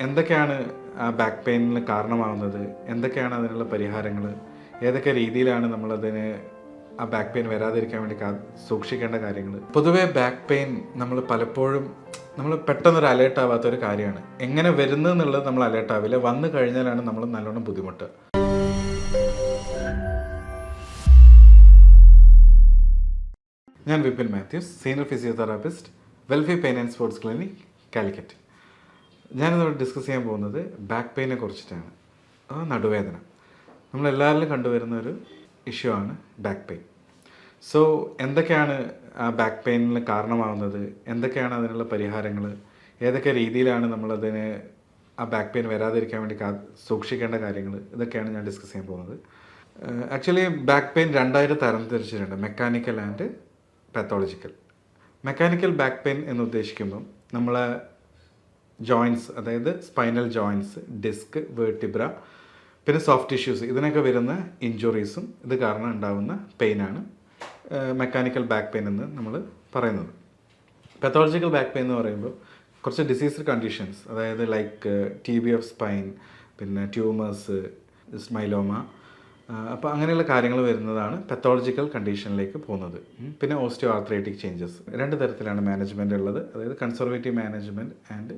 എന്തൊക്കെയാണ് ബാക്ക് പെയിനിന് കാരണമാവുന്നത്? എന്തൊക്കെയാണ് അതിനുള്ള പരിഹാരങ്ങൾ ഏതൊക്കെ രീതിയിലാണ് നമ്മളതിന് ആ ബാക്ക് പെയിൻ വരാതിരിക്കാൻ വേണ്ടി സൂക്ഷിക്കേണ്ട കാര്യങ്ങൾ പൊതുവെ ബാക്ക് പെയിൻ നമ്മൾ പലപ്പോഴും നമ്മൾ പെട്ടെന്നൊരു അലേർട്ട് ആവാത്ത ഒരു കാര്യമാണ്. എങ്ങനെ വരുന്നു എന്നുള്ളത് നമ്മൾ അലേർട്ട് ആവില്ല. വന്നു കഴിഞ്ഞാലാണ് നമ്മൾ നല്ലോണം ബുദ്ധിമുട്ട് ഞാൻ Vipin Mathews senior physiotherapist welfare pain and sports clinic Calicut ഞാനിവിടെ ഡിസ്കസ് ചെയ്യാൻ പോകുന്നത് ബാക്ക് പെയിനെ കുറിച്ചിട്ടാണ്. നടുവേദന. നമ്മളെല്ലാവരിലും കണ്ടുവരുന്ന ഒരു ഇഷ്യൂ ആണ് ബാക്ക് പെയിൻ സോ എന്തൊക്കെയാണ് ആ ബാക്ക് പെയിനിന് കാരണമാവുന്നത്? എന്തൊക്കെയാണ് അതിനുള്ള പരിഹാരങ്ങൾ ഏതൊക്കെ രീതിയിലാണ് നമ്മളതിന് ആ ബാക്ക് പെയിൻ വരാതിരിക്കാൻ വേണ്ടി കാ സൂക്ഷിക്കേണ്ട കാര്യങ്ങൾ ഇതൊക്കെയാണ് ഞാൻ ഡിസ്കസ് ചെയ്യാൻ പോകുന്നത്. ആക്ച്വലി ബാക്ക് പെയിൻ രണ്ടായിട്ട് തരം തിരിച്ചിട്ടുണ്ട് mechanical and pathological mechanical back pain എന്ന് ഉദ്ദേശിക്കുമ്പം നമ്മളെ ജോയിൻസ് അതായത് സ്പൈനൽ ജോയിൻസ് ഡിസ്ക് വേർട്ടിബ്ര പിന്നെ സോഫ്റ്റ് ടിഷ്യൂസ് ഇതിനൊക്കെ വരുന്ന ഇഞ്ചുറീസും ഇത് കാരണം ഉണ്ടാകുന്ന പെയിനാണ് മെക്കാനിക്കൽ ബാക്ക് പെയിൻ എന്ന് നമ്മൾ പറയുന്നത്. പെത്തോളജിക്കൽ ബാക്ക് പെയിൻ എന്ന് പറയുമ്പോൾ കുറച്ച് ഡിസീസ് കണ്ടീഷൻസ് അതായത് like T B of spine പിന്നെ ട്യൂമേഴ്സ് സ്മൈലോമ അപ്പോൾ അങ്ങനെയുള്ള കാര്യങ്ങൾ വരുന്നതാണ് പെത്തോളജിക്കൽ കണ്ടീഷനിലേക്ക് പോകുന്നത്. പിന്നെ ഓസ്റ്റിയോ ആർത്രൈറ്റിക് ചേഞ്ചസ് രണ്ട് തരത്തിലാണ് മാനേജ്മെന്റ് ഉള്ളത്. അതായത് conservative management and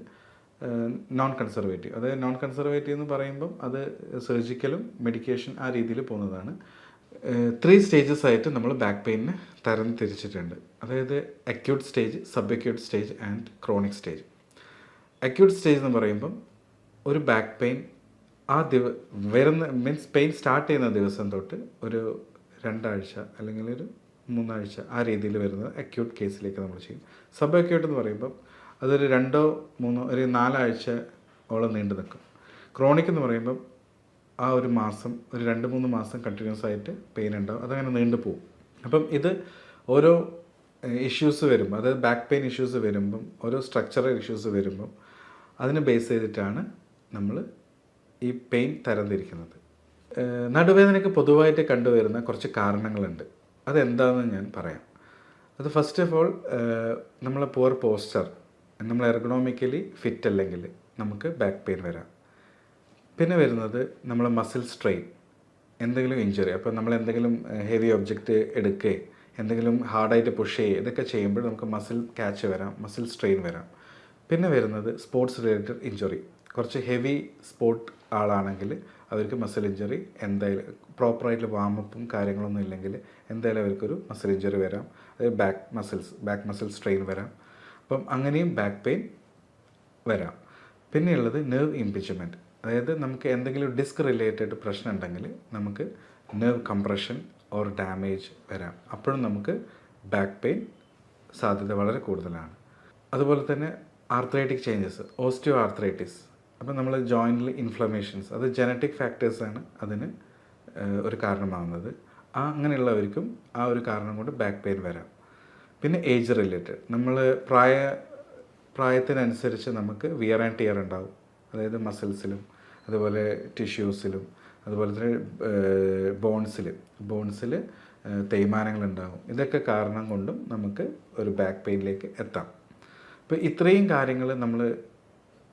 non conservative അതായത് നോൺ കൺസർവേറ്റീവ് എന്ന് പറയുമ്പം അത് സർജിക്കലും മെഡിക്കേഷൻ ആ രീതിയിൽ പോകുന്നതാണ്. ത്രീ സ്റ്റേജസ് ആയിട്ട് നമ്മൾ ബാക്ക് പെയിനിന് തരം തിരിച്ചിട്ടുണ്ട്. അതായത് acute stage sub acute stage and chronic stage acute stage എന്ന് പറയുമ്പം ഒരു ബാക്ക് പെയിൻ ആ ദിവ വരുന്ന മീൻസ് പെയിൻ സ്റ്റാർട്ട് ചെയ്യുന്ന ദിവസം തൊട്ട് ഒരു രണ്ടാഴ്ച അല്ലെങ്കിൽ ഒരു മൂന്നാഴ്ച ആ രീതിയിൽ വരുന്നത് അക്യൂട്ട് കേസിലേക്ക് നമ്മൾ ചെയ്യും. സബ് അക്യൂട്ട് എന്ന് പറയുമ്പം അതൊരു രണ്ടോ മൂന്നോ ഒരു നാലാഴ്ച ഓളം നീണ്ടു നിൽക്കും. ക്രോണിക് എന്ന് പറയുമ്പം ആ ഒരു മാസം ഒരു രണ്ട് മൂന്ന് മാസം കണ്ടിന്യൂസ് ആയിട്ട് പെയിൻ ഉണ്ടാവും. അതങ്ങനെ നീണ്ടു പോകും അപ്പം ഇത് ഓരോ ഇഷ്യൂസ് വരും അതായത് ബാക്ക് പെയിൻ ഇഷ്യൂസ് വരുമ്പം ഓരോ സ്ട്രക്ചറൽ ഇഷ്യൂസ് വരുമ്പം അതിനെ ബേസ് ചെയ്തിട്ടാണ് നമ്മൾ ഈ പെയിൻ തരംതിരിക്കുന്നത്. നടുവേദനയ്ക്ക് പൊതുവായിട്ട് കണ്ടുവരുന്ന കുറച്ച് കാരണങ്ങളുണ്ട്. അതെന്താണെന്ന് ഞാൻ പറയാം. അത് ഫസ്റ്റ് ഓഫ് ഓൾ നമ്മളെ പുവർ പോസ്ചർ നമ്മൾ എർഗണോമിക്കലി ഫിറ്റ് അല്ലെങ്കിൽ നമുക്ക് ബാക്ക് പെയിൻ വരാം. പിന്നെ വരുന്നത് നമ്മൾ മസിൽ സ്ട്രെയിൻ എന്തെങ്കിലും ഇഞ്ചുറി അപ്പോൾ നമ്മൾ എന്തെങ്കിലും ഹെവി ഒബ്ജക്റ്റ് എടുക്കുകയും എന്തെങ്കിലും ഹാർഡായിട്ട് പുഷ് ചെയ്യുക ഇതൊക്കെ ചെയ്യുമ്പോൾ നമുക്ക് മസിൽ ക്യാച്ച് വരാം മസിൽ സ്ട്രെയിൻ വരാം. പിന്നെ വരുന്നത് സ്പോർട്സ് റിലേറ്റഡ് ഇഞ്ചുറി കുറച്ച് ഹെവി സ്പോർട്ട് ആളാണെങ്കിൽ അവർക്ക് മസിൽ ഇഞ്ചുറി എന്തായാലും പ്രോപ്പറായിട്ട് വാമപ്പും കാര്യങ്ങളൊന്നും ഇല്ലെങ്കിൽ എന്തായാലും അവർക്കൊരു മസിൽ ഇഞ്ചുറി വരാം. അതായത് back muscles back muscle strain വരാം. അപ്പം അങ്ങനെയും ബാക്ക് പെയിൻ വരാം. പിന്നെയുള്ളത് നെർവ് ഇംപിച്ച്മെന്റ് അതായത് നമുക്ക് എന്തെങ്കിലും ഡിസ്ക് റിലേറ്റഡ് പ്രശ്നം ഉണ്ടെങ്കിൽ നമുക്ക് നെർവ് കംപ്രഷൻ ഓർ ഡാമേജ് വരാം. അപ്പോഴും നമുക്ക് ബാക്ക് പെയിൻ സാധ്യത വളരെ കൂടുതലാണ്. അതുപോലെ തന്നെ ആർത്രൈറ്റിക് ചേഞ്ചസ് ഓസ്റ്റിയോ ആർത്രൈറ്റിസ് അപ്പം നമ്മൾ ജോയിന്റിൽ ഇൻഫ്ലമേഷൻസ് അത് ജനറ്റിക് ഫാക്ടേഴ്സാണ് അതിന് ഒരു കാരണമാകുന്നത് ആ അങ്ങനെയുള്ളവർക്കും ആ ഒരു കാരണം കൊണ്ട് ബാക്ക് പെയിൻ വരാം. പിന്നെ ഏജ് റിലേറ്റഡ് നമ്മൾ പ്രായ പ്രായത്തിനനുസരിച്ച് നമുക്ക് വിയർ ആൻഡ് ടിയർ ഉണ്ടാവും. അതായത് മസിൽസിലും അതുപോലെ ടിഷ്യൂസിലും അതുപോലെ തന്നെ ബോൺസിൽ ബോൺസിൽ തേയ്മാനങ്ങളുണ്ടാവും. ഇതൊക്കെ കാരണം കൊണ്ടും നമുക്ക് ഒരു ബാക്ക് പെയിനിലേക്ക് എത്താം. അപ്പോൾ ഇത്രയും കാര്യങ്ങൾ നമ്മൾ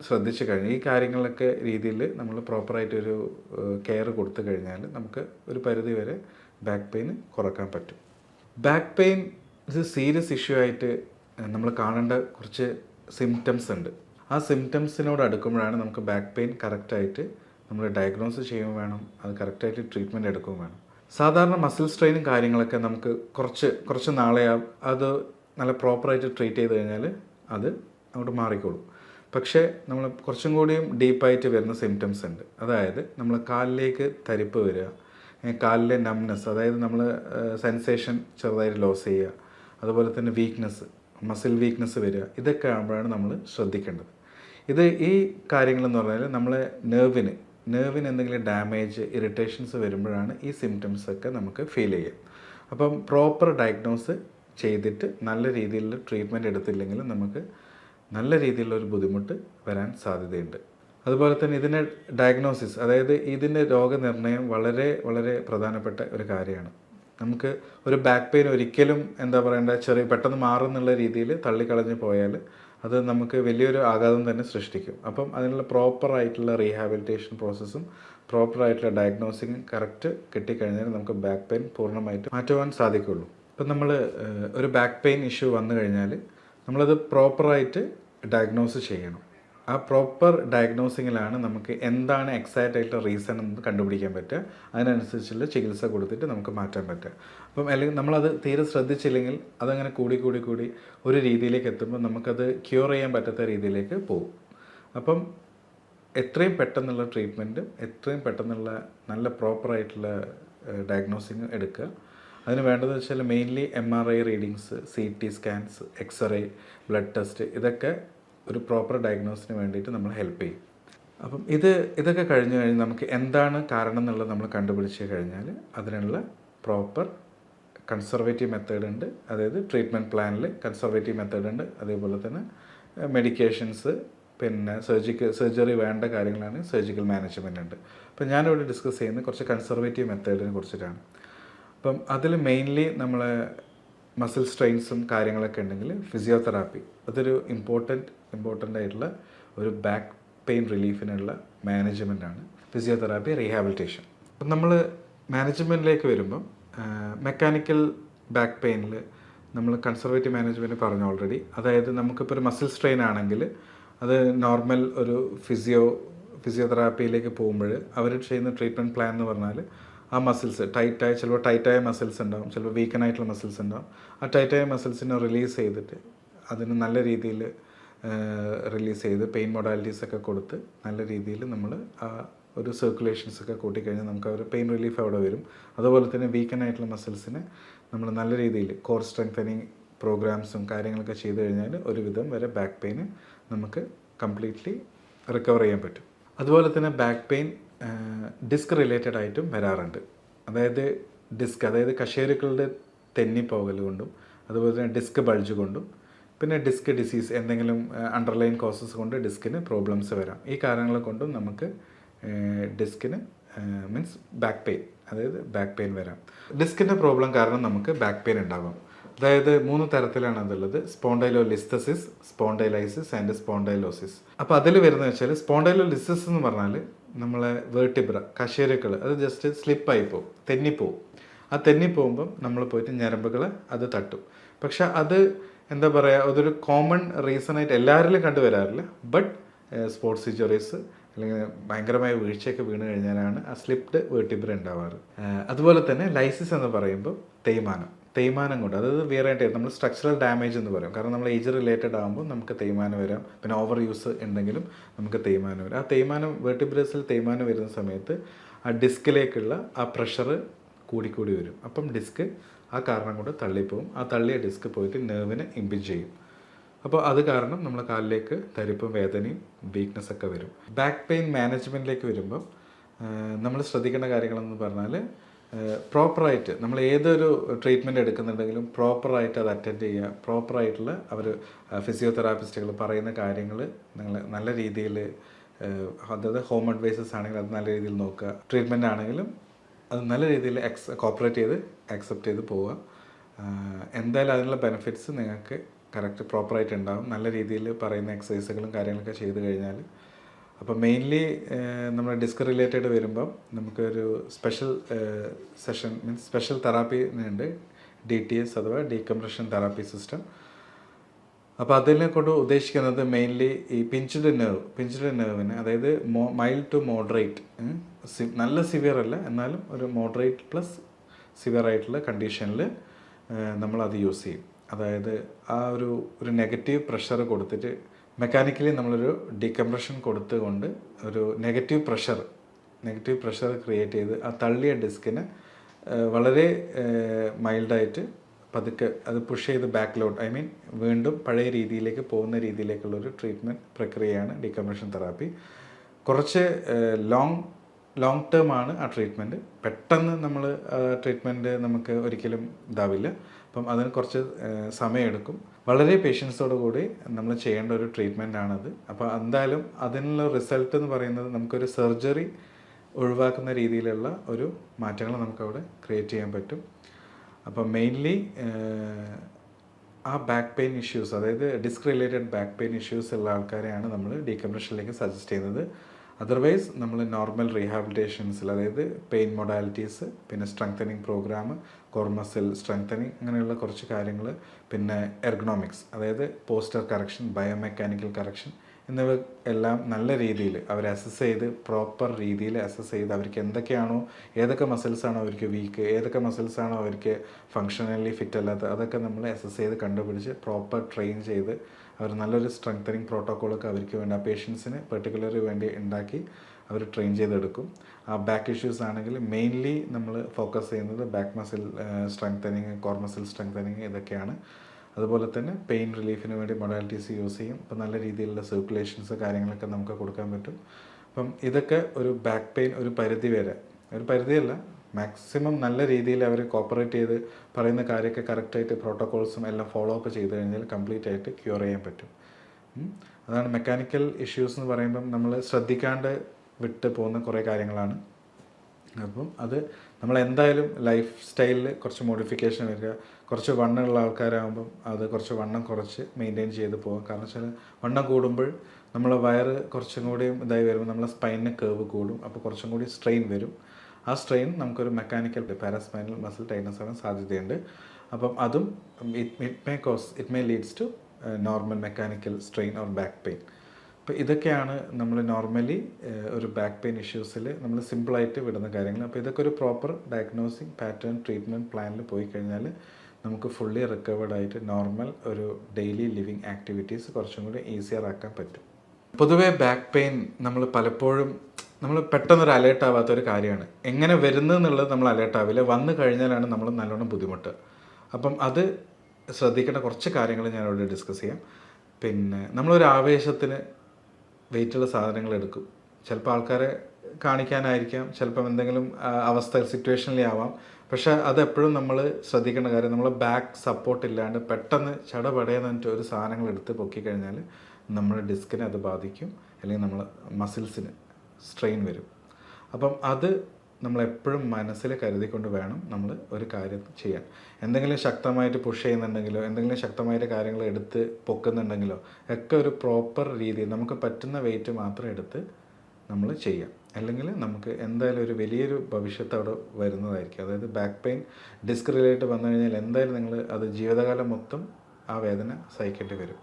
ശ്രദ്ധിച്ചു കഴിഞ്ഞാൽ ഈ കാര്യങ്ങളൊക്കെ രീതിയിൽ നമ്മൾ പ്രോപ്പറായിട്ടൊരു കെയർ കൊടുത്തു കഴിഞ്ഞാൽ നമുക്ക് ഒരു പരിധി വരെ ബാക്ക് പെയിൻ കുറയ്ക്കാൻ പറ്റും. ബാക്ക് പെയിൻ ഇത് സീരിയസ് ഇഷ്യൂ ആയിട്ട് നമ്മൾ കാണേണ്ട കുറച്ച് സിംറ്റംസ് ഉണ്ട്. ആ സിംറ്റംസിനോട് അടുക്കുമ്പോഴാണ് നമുക്ക് ബാക്ക് പെയിൻ കറക്റ്റായിട്ട് നമ്മൾ ഡയഗ്നോസ് ചെയ്യുകയും വേണം അത് കറക്റ്റായിട്ട് ട്രീറ്റ്മെന്റ് എടുക്കുകയും വേണം. സാധാരണ മസിൽ സ്ട്രെയിനും കാര്യങ്ങളൊക്കെ നമുക്ക് കുറച്ച് കുറച്ച് നാളെ അത് നല്ല പ്രോപ്പറായിട്ട് ട്രീറ്റ് ചെയ്ത് കഴിഞ്ഞാൽ അത് അങ്ങോട്ട് മാറിക്കോളും. പക്ഷേ നമ്മൾ കുറച്ചും കൂടിയും ഡീപ്പായിട്ട് വരുന്ന സിംറ്റംസ് ഉണ്ട്. അതായത് നമ്മൾ കാലിലേക്ക് തരിപ്പ് വരിക കാലിലെ നംനെസ് അതായത് നമ്മൾ സെൻസേഷൻ ചെറുതായിട്ട് ലോസ് ചെയ്യുക അതുപോലെ തന്നെ വീക്ക്നെസ് മസിൽ വീക്ക്നെസ് വരിക ഇതൊക്കെ ആകുമ്പോഴാണ് നമ്മൾ ശ്രദ്ധിക്കേണ്ടത്. ഇത് ഈ കാര്യങ്ങളെന്ന് പറഞ്ഞാൽ നമ്മളെ നെർവിന് നെർവിന് എന്തെങ്കിലും ഡാമേജ് ഇറിറ്റേഷൻസ് വരുമ്പോഴാണ് ഈ സിംറ്റംസ് ഒക്കെ നമുക്ക് ഫീൽ ചെയ്യുക. അപ്പം പ്രോപ്പർ ഡയഗ്നോസ് ചെയ്തിട്ട് നല്ല രീതിയിലുള്ള ട്രീറ്റ്മെന്റ് എടുത്തില്ലെങ്കിൽ നമുക്ക് നല്ല രീതിയിലുള്ള ഒരു ബുദ്ധിമുട്ട് വരാൻ സാധ്യതയുണ്ട്. അതുപോലെ തന്നെ ഇതിന്റെ ഡയഗ്നോസിസ് അതായത് ഇതിന്റെ രോഗനിർണയം വളരെ വളരെ പ്രധാനപ്പെട്ട ഒരു കാര്യമാണ്. നമുക്ക് ഒരു ബാക്ക് പെയിൻ ഒരിക്കലും എന്താ പറയേണ്ട ചെറിയ പെട്ടെന്ന് മാറും എന്നുള്ള രീതിയിൽ തള്ളിക്കളഞ്ഞ് പോയാൽ അത് നമുക്ക് വലിയൊരു ആഘാതം തന്നെ സൃഷ്ടിക്കും. അപ്പം അതിനുള്ള പ്രോപ്പറായിട്ടുള്ള റീഹാബിലിറ്റേഷൻ പ്രോസസ്സും പ്രോപ്പറായിട്ടുള്ള ഡയഗ്നോസിങ് കറക്റ്റ് കിട്ടിക്കഴിഞ്ഞാൽ നമുക്ക് ബാക്ക് പെയിൻ പൂർണമായിട്ട് മാറ്റുവാൻ സാധിക്കുള്ളൂ. ഇപ്പം നമ്മൾ ഒരു ബാക്ക് പെയിൻ ഇഷ്യൂ വന്നു കഴിഞ്ഞാൽ നമ്മളത് പ്രോപ്പറായിട്ട് ഡയഗ്നോസ് ചെയ്യണം. ആ പ്രോപ്പർ ഡയഗ്നോസിങ്ങിലാണ് നമുക്ക് എന്താണ് എക്സാക്റ്റ് ആയിട്ടുള്ള റീസൺ എന്ന് കണ്ടുപിടിക്കാൻ പറ്റുക. അതിനനുസരിച്ചുള്ള ചികിത്സ കൊടുത്തിട്ട് നമുക്ക് മാറ്റാൻ പറ്റുക. അപ്പം അല്ലെങ്കിൽ നമ്മളത് തീരെ ശ്രദ്ധിച്ചില്ലെങ്കിൽ അതങ്ങനെ കൂടി കൂടി കൂടി ഒരു രീതിയിലേക്ക് എത്തുമ്പോൾ നമുക്കത് ക്യൂർ ചെയ്യാൻ പറ്റാത്ത രീതിയിലേക്ക് പോകും. അപ്പം എത്രയും പെട്ടെന്നുള്ള ട്രീറ്റ്മെന്റും എത്രയും പെട്ടെന്നുള്ള നല്ല പ്രോപ്പറായിട്ടുള്ള ഡയഗ്നോസിങ് എടുക്കുക. അതിന് വേണ്ടതെന്ന് വെച്ചാൽ mainly M R I readings C T scans X-ray blood test ഇതൊക്കെ ഒരു പ്രോപ്പർ ഡയഗ്നോസിന് വേണ്ടിയിട്ട് നമ്മൾ ഹെൽപ്പ് ചെയ്യും. അപ്പം ഇത് ഇതൊക്കെ കഴിഞ്ഞു കഴിഞ്ഞാൽ നമുക്ക് എന്താണ് കാരണം എന്നുള്ളത് നമ്മൾ കണ്ടുപിടിച്ച് കഴിഞ്ഞാൽ അതിനുള്ള പ്രോപ്പർ കൺസർവേറ്റീവ് മെത്തേഡ് ഉണ്ട്. അതായത് ട്രീറ്റ്മെന്റ് പ്ലാനിൽ കൺസർവേറ്റീവ് മെത്തേഡ് ഉണ്ട്. അതേപോലെ തന്നെ മെഡിക്കേഷൻസ് പിന്നെ സർജിക്കൽ സർജറി വേണ്ട കാര്യങ്ങളാണ് സർജിക്കൽ മാനേജ്മെന്റ് ഉണ്ട്. അപ്പം ഞാനിവിടെ ഡിസ്കസ് ചെയ്യുന്നത് കുറച്ച് കൺസർവേറ്റീവ് മെത്തേഡിനെ കുറിച്ചിട്ടാണ്. അപ്പം അതിൽ മെയിൻലി നമ്മൾ മസിൽ സ്ട്രെയിൻസും കാര്യങ്ങളൊക്കെ ഉണ്ടെങ്കിൽ ഫിസിയോതെറാപ്പി അതൊരു ഇമ്പോർട്ടന്റ് ഇമ്പോർട്ടന്റ് ആയിട്ടുള്ള ഒരു ബാക്ക് പെയിൻ റിലീഫിനുള്ള മാനേജ്മെന്റാണ് ഫിസിയോതെറാപ്പി റീഹാബിലിറ്റേഷൻ അപ്പം നമ്മൾ മാനേജ്മെന്റിലേക്ക് വരുമ്പം മെക്കാനിക്കൽ ബാക്ക് പെയിനിൽ നമ്മൾ കൺസർവേറ്റീവ് മാനേജ്മെന്റ് പറഞ്ഞു ഓൾറെഡി അതായത് നമുക്കിപ്പോൾ ഒരു മസിൽ സ്ട്രെയിൻ ആണെങ്കിൽ അത് നോർമൽ ഒരു ഫിസിയോ ഫിസിയോതെറാപ്പിയിലേക്ക് പോകുമ്പോൾ അവർ ചെയ്യുന്ന ട്രീറ്റ്മെന്റ് പ്ലാൻ എന്ന് പറഞ്ഞാൽ ആ മസിൽസ് ടൈറ്റായ ചിലപ്പോൾ ടൈറ്റായ മസിൽസ് ഉണ്ടാവും ചിലപ്പോൾ വീക്കനായിട്ടുള്ള മസിൽസ് ഉണ്ടാവും. ആ ടൈറ്റായ മസിൽസിനെ റിലീസ് ചെയ്തിട്ട് അതിന് നല്ല രീതിയിൽ റിലീസ് ചെയ്ത് പെയിൻ മൊഡാലിറ്റീസ് ഒക്കെ കൊടുത്ത് നല്ല രീതിയിൽ നമ്മൾ ആ ഒരു സർക്കുലേഷൻസ് ഒക്കെ കൂട്ടിക്കഴിഞ്ഞാൽ നമുക്ക് ഒരു പെയിൻ റിലീഫ് അവിടെ വരും. അതുപോലെ തന്നെ വീക്കനായിട്ടുള്ള മസിൽസിന് നമ്മൾ നല്ല രീതിയിൽ കോർ സ്ട്രെങ്തനിങ് പ്രോഗ്രാംസും കാര്യങ്ങളൊക്കെ ചെയ്തു കഴിഞ്ഞാൽ ഒരുവിധം വരെ ബാക്ക് പെയിന് നമുക്ക് കംപ്ലീറ്റ്ലി റിക്കവർ ചെയ്യാൻ പറ്റും. അതുപോലെ തന്നെ ബാക്ക് പെയിൻ ഡിസ്ക് റിലേറ്റഡ് ആയിട്ടും വരാറുണ്ട്. അതായത് ഡിസ്ക് അതായത് കശേരുക്കളുടെ തെന്നിപ്പോകൽ കൊണ്ടും അതുപോലെ തന്നെ ഡിസ്ക് ബൾജ് കൊണ്ടും പിന്നെ ഡിസ്ക് ഡിസീസ് എന്തെങ്കിലും അണ്ടർലൈൻ കോസസ് കൊണ്ട് ഡിസ്കിന് പ്രോബ്ലംസ് വരാം. ഈ കാരണങ്ങൾ കൊണ്ടും നമുക്ക് ഡിസ്കിന് മീൻസ് ബാക്ക് പെയിൻ അതായത് ബാക്ക് പെയിൻ വരാം. ഡിസ്കിന്റെ പ്രോബ്ലം കാരണം നമുക്ക് ബാക്ക് പെയിൻ ഉണ്ടാകും. അതായത് മൂന്ന് തരത്തിലാണ് അതുള്ളത്. Spondylolisthesis spondylolysis and spondylosis അപ്പോൾ അതിൽ വരുന്നത് വെച്ചാൽ സ്പോണ്ടൈലോ ലിസ്തസ് എന്ന് പറഞ്ഞാൽ നമ്മളെ വേർട്ടിബ്ര കശേരുക്കൾ അത് ജസ്റ്റ് സ്ലിപ്പായി പോകും തെന്നിപ്പോവും. ആ തെന്നിപ്പോകുമ്പം നമ്മൾ പോയിട്ട് ഞരമ്പുകൾ അത് തട്ടും. പക്ഷെ അത് എന്താ പറയുക അതൊരു കോമൺ റീസണായിട്ട് എല്ലാവരിലും കണ്ടുവരാറില്ല ബട്ട് സ്പോർട്സ് ഇഞ്ചുറീസ് അല്ലെങ്കിൽ ഭയങ്കരമായ വീഴ്ചയൊക്കെ വീണ് കഴിഞ്ഞാലാണ് ആ സ്ലിപ്ഡ് വേർട്ടിബ്ര ഉണ്ടാവാറ്. അതുപോലെ തന്നെ ലൈസിസ് എന്ന് പറയുമ്പോൾ തേയ്മാനം. തേയ്മാനം കൊണ്ട് അതായത് വേറെ ആയിട്ട് നമ്മൾ സ്ട്രക്ചറൽ ഡാമേജ് എന്ന് പറയും. കാരണം നമ്മൾ ഏജ് റിലേറ്റഡ് ആകുമ്പോൾ നമുക്ക് തേയ്മാനം വരാം. പിന്നെ ഓവർ യൂസ് ഉണ്ടെങ്കിലും നമുക്ക് തേയ്മാനം വരാം. ആ തേയ്മാനം വേർട്ടിബ്രസിൽ തേയ്മാനം വരുന്ന സമയത്ത് ആ ഡിസ്കിലേക്കുള്ള ആ പ്രഷർ കൂടിക്കൂടി വരും. അപ്പം ഡിസ്ക് ആ കാരണം കൊണ്ട് തള്ളിപ്പോവും. ആ തള്ളിയ ഡിസ്ക് പോയിട്ട് നെർവിനെ ഇമ്പിഞ്ച് ചെയ്യും. അപ്പോൾ അത് കാരണം നമ്മളെ കാലിലേക്ക് തരിപ്പും വേദനയും വീക്ക്നെസ് ഒക്കെ വരും. ബാക്ക് പെയിൻ മാനേജ്മെന്റിലേക്ക് വരുമ്പം നമ്മൾ ശ്രദ്ധിക്കേണ്ട കാര്യങ്ങളെന്ന് പറഞ്ഞാൽ പ്രോപ്പറായിട്ട് നമ്മൾ ഏതൊരു ട്രീറ്റ്മെന്റ് എടുക്കുന്നുണ്ടെങ്കിലും പ്രോപ്പറായിട്ട് അത് അറ്റൻഡ് ചെയ്യുക. പ്രോപ്പറായിട്ടുള്ള അവർ ഫിസിയോതെറാപ്പിസ്റ്റുകൾ പറയുന്ന കാര്യങ്ങൾ നിങ്ങൾ നല്ല രീതിയിൽ അതായത് ഹോം അഡ്വൈസസ് ആണെങ്കിൽ അത് നല്ല രീതിയിൽ നോക്കുക. ട്രീറ്റ്മെന്റ് ആണെങ്കിലും അത് നല്ല രീതിയിൽ എക്സ് കോപ്പറേറ്റ് ചെയ്ത് അക്സെപ്റ്റ് ചെയ്ത് പോവുക. എന്തായാലും അതിനുള്ള ബെനിഫിറ്റ്സ് നിങ്ങൾക്ക് കറക്റ്റ് പ്രോപ്പറായിട്ട് ഉണ്ടാവും. നല്ല രീതിയിൽ പറയുന്ന എക്സസൈസുകളും കാര്യങ്ങളൊക്കെ ചെയ്ത് കഴിഞ്ഞാൽ. അപ്പോൾ മെയിൻലി നമ്മൾ ഡിസ്ക് റിലേറ്റഡ് വരുമ്പം നമുക്കൊരു special session means special therapy ഉണ്ട്. ഡി ടി എസ് അഥവാ ഡീകംപ്രഷൻ തെറാപ്പി സിസ്റ്റം അപ്പോൾ അതിനെ കൊണ്ട് ഉദ്ദേശിക്കുന്നത് മെയിൻലി ഈ പിഞ്ചിഡ് നെർവ് പിഞ്ചിഡ് നെർവിന് അതായത് മോ മൈൽഡ് ടു മോഡറേറ്റ് നല്ല സിവിയർ അല്ല എന്നാലും ഒരു മോഡറേറ്റ് പ്ലസ് സിവിയർ ആയിട്ടുള്ള കണ്ടീഷനിൽ അത് യൂസ് ചെയ്യും. അതായത് ആ ഒരു ഒരു നെഗറ്റീവ് പ്രഷർ കൊടുത്തിട്ട് മെക്കാനിക്കലി നമ്മളൊരു ഡീകംപ്രഷൻ കൊടുത്തുകൊണ്ട് ഒരു negative pressure negative pressure create ചെയ്ത് ആ തള്ളിയ ഡിസ്കിന് വളരെ മൈൽഡായിട്ട് പതുക്കെ അത് പുഷ് ചെയ്ത് ബാക്കിലോട്ട് ഐ മീൻ വീണ്ടും പഴയ രീതിയിലേക്ക് പോകുന്ന രീതിയിലേക്കുള്ള ഒരു ട്രീറ്റ്മെന്റ് പ്രക്രിയയാണ് ഡീകംപ്രഷൻ തെറാപ്പി കുറച്ച് ലോങ് ലോങ് ടേം ആണ് ആ ട്രീറ്റ്മെന്റ് പെട്ടെന്ന് നമ്മൾ ട്രീറ്റ്മെന്റ് നമുക്ക് ഒരിക്കലും ഇതാവില്ല. അപ്പം അതിന് കുറച്ച് സമയമെടുക്കും. വളരെ പേഷ്യൻസോട് കൂടി നമ്മൾ ചെയ്യേണ്ട ഒരു ട്രീറ്റ്മെന്റ് ആണത്. അപ്പോൾ എന്തായാലും അതിനുള്ള റിസൾട്ട് എന്ന് പറയുന്നത് നമുക്കൊരു സർജറി ഒഴിവാക്കുന്ന രീതിയിലുള്ള ഒരു മാറ്റങ്ങൾ നമുക്കവിടെ ക്രിയേറ്റ് ചെയ്യാൻ പറ്റും. അപ്പം മെയിൻലി ആ ബാക്ക് പെയിൻ ഇഷ്യൂസ് അതായത് disc related back pain issues ഉള്ള ആൾക്കാരെയാണ് നമ്മൾ ഡീകംപ്രഷനിലേക്ക് സജസ്റ്റ് ചെയ്യുന്നത്. അതർവൈസ് നമ്മൾ നോർമൽ റീഹാബിലിറ്റേഷൻസിൽ അതായത് പെയിൻ മൊഡാലിറ്റീസ് പിന്നെ സ്ട്രെങ്തനിങ് പ്രോഗ്രാം കോർമസിൽ സ്ട്രെങ്തനിങ് അങ്ങനെയുള്ള കുറച്ച് കാര്യങ്ങൾ പിന്നെ എർഗണോമിക്സ് അതായത് പോസ്റ്റർ കറക്ഷൻ ബയോമെക്കാനിക്കൽ കറക്ഷൻ എന്നിവ എല്ലാം നല്ല രീതിയിൽ അവർ അസസ് ചെയ്ത് പ്രോപ്പർ രീതിയിൽ അസസ് ചെയ്ത് അവർക്ക് എന്തൊക്കെയാണോ ഏതൊക്കെ മസിൽസാണോ അവർക്ക് വീക്ക് ഏതൊക്കെ മസിൽസാണോ അവർക്ക് ഫങ്ഷണലി ഫിറ്റ് അല്ലാത്ത അതൊക്കെ നമ്മൾ അസസ് ചെയ്ത് കണ്ടുപിടിച്ച് പ്രോപ്പർ ട്രെയിൻ ചെയ്ത് അവർ നല്ലൊരു സ്ട്രെങ്തനിങ് പ്രോട്ടോക്കോളൊക്കെ അവർക്ക് വേണ്ടി ആ പേഷ്യൻസിന് പെർട്ടിക്കുലറി വേണ്ടി ഉണ്ടാക്കി അവർ ട്രെയിൻ ചെയ്തെടുക്കും. ആ ബാക്ക് ഇഷ്യൂസ് ആണെങ്കിൽ മെയിൻലി നമ്മൾ ഫോക്കസ് ചെയ്യുന്നത് back muscle strengthening core muscle strengthening ഇതൊക്കെയാണ്. അതുപോലെ തന്നെ പെയിൻ റിലീഫിന് വേണ്ടി മൊഡാലിറ്റീസ് യൂസ് ചെയ്യും. അപ്പം നല്ല രീതിയിലുള്ള സർക്കുലേഷൻസ് കാര്യങ്ങളൊക്കെ നമുക്ക് കൊടുക്കാൻ പറ്റും. അപ്പം ഇതൊക്കെ ഒരു ബാക്ക് പെയിൻ ഒരു പരിധി വരെ. ഒരു പരിധിയല്ല മാക്സിമം നല്ല രീതിയിൽ അവർ കോപ്പറേറ്റ് ചെയ്ത് പറയുന്ന കാര്യമൊക്കെ കറക്റ്റായിട്ട് പ്രോട്ടോകോൾസും എല്ലാം ഫോളോ അപ്പ് ചെയ്ത് കഴിഞ്ഞാൽ കംപ്ലീറ്റ് ആയിട്ട് ക്യൂർ ചെയ്യാൻ പറ്റും. അതാണ് മെക്കാനിക്കൽ ഇഷ്യൂസ് എന്ന് പറയുമ്പം നമ്മൾ ശ്രദ്ധിക്കാണ്ട് വിട്ട് പോകുന്ന കുറേ കാര്യങ്ങളാണ്. അപ്പം അത് നമ്മൾ എന്തായാലും ലൈഫ് സ്റ്റൈലിൽ കുറച്ച് മോഡിഫിക്കേഷൻ വരിക. കുറച്ച് വണ്ണമുള്ള ആൾക്കാരാകുമ്പം അത് കുറച്ച് വണ്ണം കുറച്ച് മെയിന്റെയിൻ ചെയ്ത് പോകാം കാരണം വെച്ചാൽ വണ്ണം കൂടുമ്പോൾ നമ്മളെ വയറ് കുറച്ചും കൂടിയും ഇതായി വരുമ്പോൾ നമ്മളെ സ്പൈനിന് കേവ് കൂടും. അപ്പോൾ കുറച്ചും കൂടി സ്ട്രെയിൻ വരും. ആ സ്ട്രെയിൻ നമുക്കൊരു മെക്കാനിക്കൽ പാരാസ്പൈനൽ മസിൽ ടൈറ്റ്നസ് ആവാൻ സാധ്യതയുണ്ട്. അപ്പം അതും it may cause it may leads to normal mechanical strain or back pain അപ്പോൾ ഇതൊക്കെയാണ് നമ്മൾ നോർമലി ഒരു ബാക്ക് പെയിൻ ഇഷ്യൂസിൽ നമ്മൾ സിമ്പിളായിട്ട് വിടുന്ന കാര്യങ്ങൾ അപ്പോൾ ഇതൊക്കെ ഒരു പ്രോപ്പർ ഡയഗ്നോസിങ് പാറ്റേൺ ട്രീറ്റ്മെന്റ് പ്ലാനിൽ പോയി കഴിഞ്ഞാൽ നമുക്ക് ഫുള്ളി റിക്കവേർഡ് ആയിട്ട് നോർമൽ ഒരു ഡെയിലി ലിവിങ് ആക്ടിവിറ്റീസ് കുറച്ചും കൂടി ഈസിയർ ആക്കാൻ പറ്റും. പൊതുവേ ബാക്ക് പെയിൻ നമ്മൾ പലപ്പോഴും നമ്മൾ പെട്ടെന്നൊരു അലേർട്ട് ആവാത്ത ഒരു കാര്യമാണ്. എങ്ങനെ വരുന്നു എന്നുള്ളത് നമ്മൾ അലേർട്ട് ആവില്ല. വന്നു കഴിഞ്ഞാലാണ് നമ്മൾ നല്ലോണം ബുദ്ധിമുട്ട്. അപ്പം അത് ശ്രദ്ധിക്കേണ്ട കുറച്ച് കാര്യങ്ങൾ ഞാൻ ഡിസ്കസ് ചെയ്യാം. പിന്നെ നമ്മളൊരു ആവേശത്തിന് വെയിറ്റുള്ള സാധനങ്ങൾ എടുക്കും. ചിലപ്പോൾ ആൾക്കാരെ കാണിക്കാനായിരിക്കാം ചിലപ്പം എന്തെങ്കിലും അവസ്ഥ സിറ്റുവേഷനിലേ ആവാം. പക്ഷെ അതെപ്പോഴും നമ്മൾ ശ്രദ്ധിക്കേണ്ട കാര്യം നമ്മൾ ബാക്ക് സപ്പോർട്ട് ഇല്ലാണ്ട് പെട്ടെന്ന് ചടപടയെന്ന് പറഞ്ഞിട്ട് ഒരു സാധനങ്ങൾ എടുത്ത് പൊക്കിക്കഴിഞ്ഞാൽ നമ്മുടെ ഡിസ്കിനെ അത് ബാധിക്കും. അല്ലെങ്കിൽ നമ്മൾ മസിൽസിന് സ്ട്രെയിൻ വരും. അപ്പം അത് നമ്മൾ എപ്പോഴും മനസ്സിൽ കരുതിക്കൊണ്ട് വേണം നമ്മൾ ഒരു കാര്യം ചെയ്യാൻ. എന്തെങ്കിലും ശക്തമായിട്ട് പുഷ് ചെയ്യുന്നുണ്ടെങ്കിലോ എന്തെങ്കിലും ശക്തമായിട്ട് കാര്യങ്ങൾ എടുത്ത് പൊക്കുന്നുണ്ടെങ്കിലോ ഒക്കെ ഒരു പ്രോപ്പർ രീതിയിൽ നമുക്ക് പറ്റുന്ന വെയിറ്റ് മാത്രം എടുത്ത് നമ്മൾ ചെയ്യാം. അല്ലെങ്കിൽ നമുക്ക് എന്തായാലും ഒരു വലിയൊരു ഭവിഷ്യത്ത് അവിടെ വരുന്നതായിരിക്കും. അതായത് ബാക്ക് പെയിൻ ഡിസ്ക് റിലേറ്റ് വന്നു കഴിഞ്ഞാൽ എന്തായാലും നിങ്ങൾ അത് ജീവിതകാലം മൊത്തം ആ വേദന സഹിക്കേണ്ടി വരും.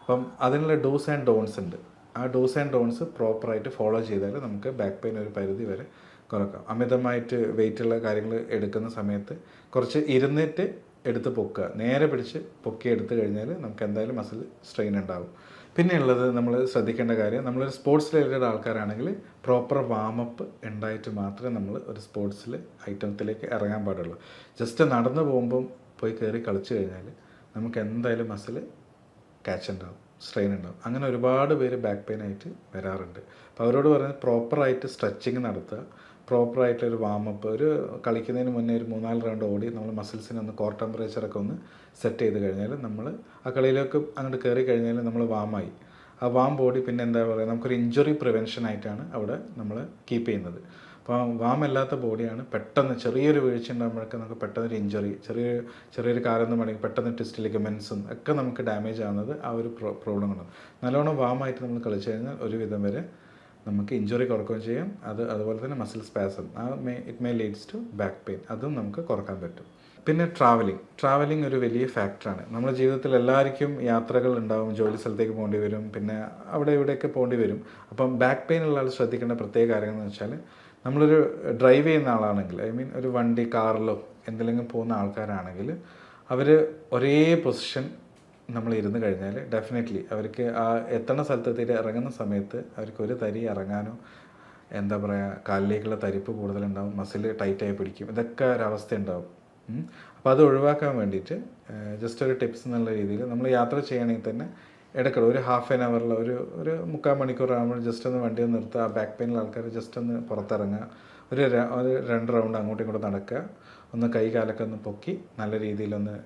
അപ്പം അതിനുള്ള ഡോസ് ആൻഡ് ഡോൺസ് ഉണ്ട്. ആ ഡോസ് ആൻഡ് ഡോൺസ് പ്രോപ്പറായിട്ട് ഫോളോ ചെയ്താൽ നമുക്ക് ബാക്ക് പെയിൻ ഒരു പരിധി വരെ കുറക്കാം. അമിതമായിട്ട് വെയിറ്റുള്ള കാര്യങ്ങൾ എടുക്കുന്ന സമയത്ത് കുറച്ച് ഇരുന്നിട്ട് എടുത്ത് പൊക്കുക. നേരെ പിടിച്ച് പൊക്കി എടുത്തു കഴിഞ്ഞാൽ നമുക്ക് എന്തായാലും മസിൽ സ്ട്രെയിൻ ഉണ്ടാകും പിന്നെ ഉള്ളത് നമ്മൾ ശ്രദ്ധിക്കേണ്ട കാര്യം നമ്മളൊരു സ്പോർട്സ് റിലേറ്റഡ് ആൾക്കാരാണെങ്കിൽ പ്രോപ്പർ വാമപ്പ് ഉണ്ടായിട്ട് മാത്രമേ നമ്മൾ ഒരു സ്പോർട്സിൽ ഐറ്റത്തിലേക്ക് ഇറങ്ങാൻ പാടുള്ളൂ. ജസ്റ്റ് നടന്നു പോകുമ്പം പോയി കയറി കളിച്ചു കഴിഞ്ഞാൽ നമുക്ക് എന്തായാലും മസിൽ ക്യാച്ച് ഉണ്ടാവും സ്ട്രെയിൻ ഉണ്ടാവും. അങ്ങനെ ഒരുപാട് പേര് ബാക്ക് പെയിൻ ആയിട്ട് വരാറുണ്ട്. അപ്പോൾ അവരോട് പറയുന്നത് പ്രോപ്പറായിട്ട് സ്ട്രെച്ചിങ് നടത്തുക. പ്രോപ്പറായിട്ട് ഒരു വാമപ്പ് ഒരു കളിക്കുന്നതിന് മുന്നേ ഒരു മൂന്നാൽ റൗണ്ട് ഓടി നമ്മൾ മസിൽസിനെ ഒന്ന് കോർ ടെമ്പറേച്ചറൊക്കെ ഒന്ന് സെറ്റ് ചെയ്ത് കഴിഞ്ഞാൽ നമ്മൾ ആ കളിയിലേക്ക് അങ്ങോട്ട് കയറി കഴിഞ്ഞാൽ നമ്മൾ വാമായി ആ വാം ബോഡി പിന്നെ എന്താ പറയുക നമുക്കൊരു ഇഞ്ചുറി പ്രിവെൻഷനായിട്ടാണ് അവിടെ നമ്മൾ കീപ്പ് ചെയ്യുന്നത്. അപ്പോൾ വാം അല്ലാത്ത ബോഡിയാണ് പെട്ടെന്ന് ചെറിയൊരു വീഴ്ച ഉണ്ടാകുമ്പോഴൊക്കെ നമുക്ക് പെട്ടെന്ന് ഒരു ഇഞ്ചുറി ചെറിയ ചെറിയൊരു കാലം വേണമെങ്കിൽ പെട്ടെന്ന് ടെസ്റ്റ് ലിഗമെൻസും ഒക്കെ നമുക്ക് ഡാമേജ് ആവുന്നത് ആ ഒരു പ്രോ പ്രോബ്ലം കൊണ്ടാണ്. നല്ലോണം വാമായിട്ട് നമ്മൾ കളിച്ചു കഴിഞ്ഞാൽ ഒരുവിധം വരെ നമുക്ക് ഇഞ്ചുറി കുറക്കുകയും ചെയ്യാം. അത് അതുപോലെ തന്നെ മസിൽ സ്പാസം ആ may it may leads to back pain അതും നമുക്ക് കുറയ്ക്കാൻ പറ്റും. പിന്നെ ട്രാവലിംഗ് ട്രാവലിംഗ് ഒരു വലിയ ഫാക്ടറാണ് നമ്മുടെ ജീവിതത്തിൽ എല്ലാവർക്കും യാത്രകൾ ഉണ്ടാവും. ജോലി സ്ഥലത്തേക്ക് പോകേണ്ടി വരും. പിന്നെ അവിടെ ഇവിടെയൊക്കെ പോകേണ്ടി വരും. അപ്പം ബാക്ക് പെയിൻ ഉള്ള ആൾ ശ്രദ്ധിക്കേണ്ട പ്രത്യേക കാര്യങ്ങൾ എന്ന് വെച്ചാൽ നമ്മളൊരു ഡ്രൈവ് ചെയ്യുന്ന ആളാണെങ്കിൽ ഐ മീൻ ഒരു വണ്ടി കാറിലോ എന്തെങ്കിലും പോകുന്ന ആൾക്കാരാണെങ്കിൽ അവർ ഒരേ പൊസിഷൻ നമ്മൾ ഇരുന്ന് കഴിഞ്ഞാൽ ഡെഫിനറ്റ്ലി അവർക്ക് ആ എത്തണ സ്ഥലത്തെത്തിയിട്ട് ഇറങ്ങുന്ന സമയത്ത് അവർക്ക് ഒരു തരി ഇറങ്ങാനോ എന്താ പറയുക കാലിലേക്കുള്ള തരിപ്പ് കൂടുതലുണ്ടാവും മസിൽ ടൈറ്റായി പിടിക്കും ഇതൊക്കെ ഒരവസ്ഥ ഉണ്ടാവും അപ്പോൾ അത് ഒഴിവാക്കാൻ വേണ്ടിയിട്ട് ജസ്റ്റ് ഒരു ടിപ്സ് എന്നുള്ള രീതിയിൽ നമ്മൾ യാത്ര ചെയ്യണമെങ്കിൽ തന്നെ ഇടയ്ക്കിടെ ഒരു ഹാഫ് ആൻ അവറിൽ ഒരു ഒരു മുക്കാൽ മണിക്കൂർ ആകുമ്പോൾ ജസ്റ്റ് ഒന്ന് വണ്ടി ഒന്ന് നിർത്തുക ആ ബാക്ക് പെയിനിൽ ആൾക്കാർ ജസ്റ്റ് ഒന്ന് പുറത്തിറങ്ങുക ഒരു ഒരു രണ്ട് റൗണ്ട് അങ്ങോട്ടും ഇങ്ങോട്ടും നടക്കുക ഒന്ന് കൈ കാലൊക്കെ ഒന്ന് പൊക്കി നല്ല രീതിയിലൊന്ന്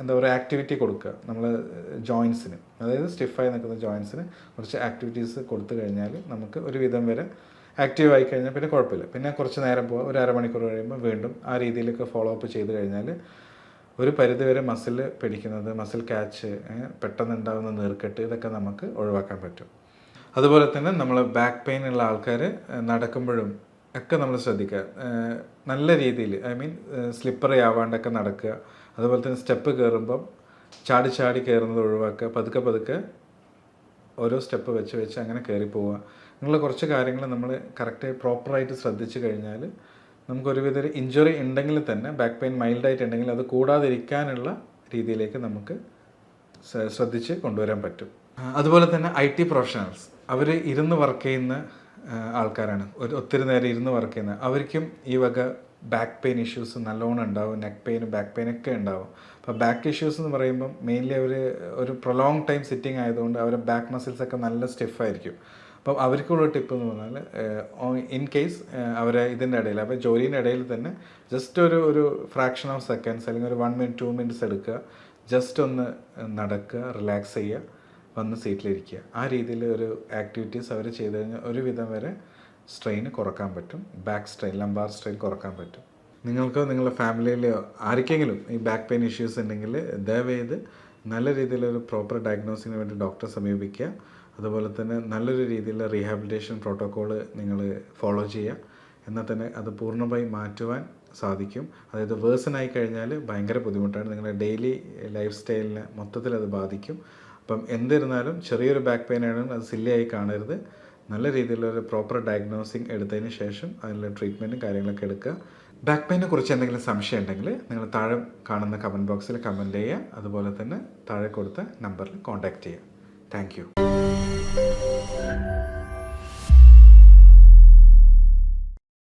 എന്താ പറയുക ആക്ടിവിറ്റി കൊടുക്കുക. നമ്മൾ ജോയിൻസിന് അതായത് സ്റ്റിഫായി നിൽക്കുന്ന ജോയിൻസിന് കുറച്ച് ആക്ടിവിറ്റീസ് കൊടുത്തു കഴിഞ്ഞാൽ നമുക്ക് ഒരു വിധം വരെ ആക്റ്റീവ് ആയി കഴിഞ്ഞാൽ പിന്നെ കുഴപ്പമില്ല. പിന്നെ കുറച്ച് നേരം പോകുക ഒരു അരമണിക്കൂർ കഴിയുമ്പോൾ വീണ്ടും ആ രീതിയിലൊക്കെ ഫോളോ അപ്പ് ചെയ്ത് കഴിഞ്ഞാൽ ഒരു പരിധിവരെ മസിൽ പിടിക്കുന്നത് മസിൽ ക്യാച്ച് പെട്ടെന്ന് ഉണ്ടാകുന്ന നീർക്കെട്ട് ഇതൊക്കെ നമുക്ക് ഒഴിവാക്കാൻ പറ്റും. അതുപോലെ തന്നെ നമ്മൾ ബാക്ക് പെയിൻ ഉള്ള ആൾക്കാർ നടക്കുമ്പോഴും ഒക്കെ നമ്മൾ ശ്രദ്ധിക്കുക. നല്ല രീതിയിൽ ഐ മീൻ സ്ലിപ്പറി ആവാണ്ടൊക്കെ നടക്കുക. അതുപോലെ തന്നെ സ്റ്റെപ്പ് കയറുമ്പം ചാടി ചാടി കയറുന്നത് ഒഴിവാക്കുക. പതുക്കെ പതുക്കെ ഓരോ സ്റ്റെപ്പ് വെച്ച് വെച്ച് അങ്ങനെ കയറി പോവുക. ഇങ്ങനെയുള്ള കുറച്ച് കാര്യങ്ങൾ നമ്മൾ കറക്റ്റ് പ്രോപ്പറായിട്ട് ശ്രദ്ധിച്ചു കഴിഞ്ഞാൽ നമുക്കൊരുവിധ ഇഞ്ചുറി ഉണ്ടെങ്കിൽ തന്നെ ബാക്ക് പെയിൻ മൈൽഡായിട്ട് ഉണ്ടെങ്കിൽ അത് കൂടാതിരിക്കാനുള്ള രീതിയിലേക്ക് നമുക്ക് ശ്രദ്ധിച്ച് കൊണ്ടുവരാൻ പറ്റും. അതുപോലെ തന്നെ ഐ ടി പ്രൊഫഷണൽസ് അവർ ഇരുന്ന് വർക്ക് ചെയ്യുന്ന ആൾക്കാരാണ്. ഒരു ഒത്തിരി നേരം ഇരുന്ന് വർക്ക് ചെയ്യുന്ന അവർക്കും ഈ വക ബാക്ക് പെയിൻ ഇഷ്യൂസ് നല്ലോണം ഉണ്ടാവും നെക്ക് പെയിൻ ബാക്ക് പെയിൻ ഒക്കെ ഉണ്ടാവും. അപ്പോൾ ബാക്ക് ഇഷ്യൂസ് എന്ന് പറയുമ്പം മെയിൻലി അവർ ഒരു പ്രൊലോങ് ടൈം സിറ്റിംഗ് ആയതുകൊണ്ട് അവരെ ബാക്ക് മസിൽസ് ഒക്കെ നല്ല സ്റ്റിഫായിരിക്കും അപ്പം അവർക്കുള്ള ടിപ്പ് എന്ന് പറഞ്ഞാൽ ഇൻ കേസ് അവരെ ഇതിന്റെ ഇടയിൽ അപ്പോൾ ജോലിന്റെ ഇടയിൽ തന്നെ ജസ്റ്റ് ഒരു ഒരു ഫ്രാക്ഷൻ ഓഫ് സെക്കൻഡ്സ് അല്ലെങ്കിൽ ഒരു വൺ മിനിറ്റ് ടു മിനിറ്റ്സ് എടുക്കുക. ജസ്റ്റ് ഒന്ന് നടക്കുക റിലാക്സ് ചെയ്യുക വന്ന് സീറ്റിലിരിക്കുക ആ രീതിയിൽ ഒരു ആക്ടിവിറ്റീസ് അവർ ചെയ്ത് കഴിഞ്ഞാൽ ഒരുവിധം വരെ സ്ട്രെയിൻ കുറയ്ക്കാൻ പറ്റും. ബാക്ക് സ്ട്രെയിൻ ലംബാർ സ്ട്രെയിൻ കുറയ്ക്കാൻ പറ്റും. നിങ്ങൾക്ക് നിങ്ങളുടെ ഫാമിലിയിൽ ആർക്കെങ്കിലും ഈ ബാക്ക് പെയിൻ ഇഷ്യൂസ് ഉണ്ടെങ്കിൽ ദയവേത് നല്ല രീതിയിലൊരു പ്രോപ്പർ ഡയഗ്നോസിന് വേണ്ടി ഡോക്ടറെ സമീപിക്കുക. അതുപോലെ തന്നെ നല്ലൊരു രീതിയിലുള്ള റീഹാബിലിറ്റേഷൻ പ്രോട്ടോക്കോൾ നിങ്ങൾ ഫോളോ ചെയ്യുക. എന്നാൽ തന്നെ അത് പൂർണമായി മാറ്റുവാൻ സാധിക്കും. അതായത് വേഴ്സണായി കഴിഞ്ഞാൽ ഭയങ്കര ബുദ്ധിമുട്ടാണ്. നിങ്ങളുടെ ഡെയിലി ലൈഫ് സ്റ്റൈലിനെ മൊത്തത്തിൽ അത് ബാധിക്കും. അപ്പം എന്നിരുന്നാലും ചെറിയൊരു ബാക്ക് പെയിൻ ആണെങ്കിൽ അത് സില്ലിയായി കാണരുത്. നല്ല രീതിയിലൊരു പ്രോപ്പർ ഡയഗ്നോസിങ് എടുത്തതിന് ശേഷം അതിനുള്ള ട്രീറ്റ്മെന്റും കാര്യങ്ങളൊക്കെ എടുക്കുക. ബാക്ക് പെയിനെ കുറിച്ച് എന്തെങ്കിലും സംശയം ഉണ്ടെങ്കിൽ നിങ്ങൾ താഴെ കാണുന്ന കമന്റ് ബോക്സിൽ കമന്റ് ചെയ്യുക. അതുപോലെ തന്നെ താഴെ കൊടുത്ത നമ്പറിൽ കോൺടാക്റ്റ് ചെയ്യുക. താങ്ക്